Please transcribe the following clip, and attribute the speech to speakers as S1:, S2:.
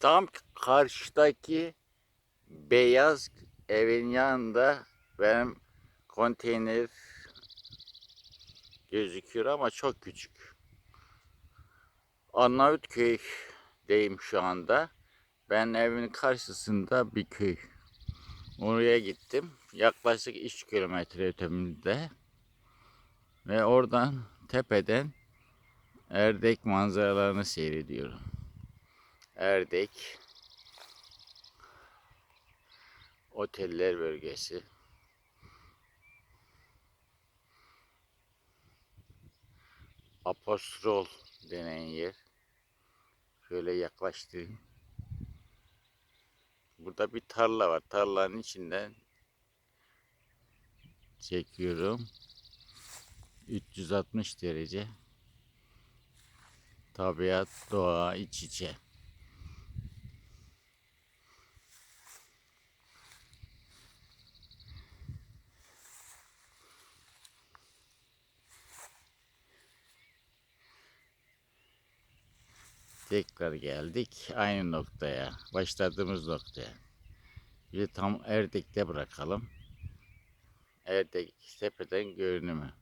S1: Tam karşıdaki beyaz evin yanında benim konteyner gözüküyor ama çok küçük. Arnavutköy'deyim şu anda. Ben evin karşısında bir köy. Oraya gittim. Yaklaşık 3 kilometre öteminde. Ve oradan tepeden Erdek manzaralarını seyrediyorum. Erdek Oteller bölgesi. Apostrol denen yer. Şöyle yaklaştırayım. Burada bir tarla var. Tarlanın içinden çekiyorum. 360 derece. Tabiat, doğa iç içe. Tekrar geldik aynı noktaya. Başladığımız noktaya. Bir tam Erdek'te bırakalım. Erdek tepeden görünümü.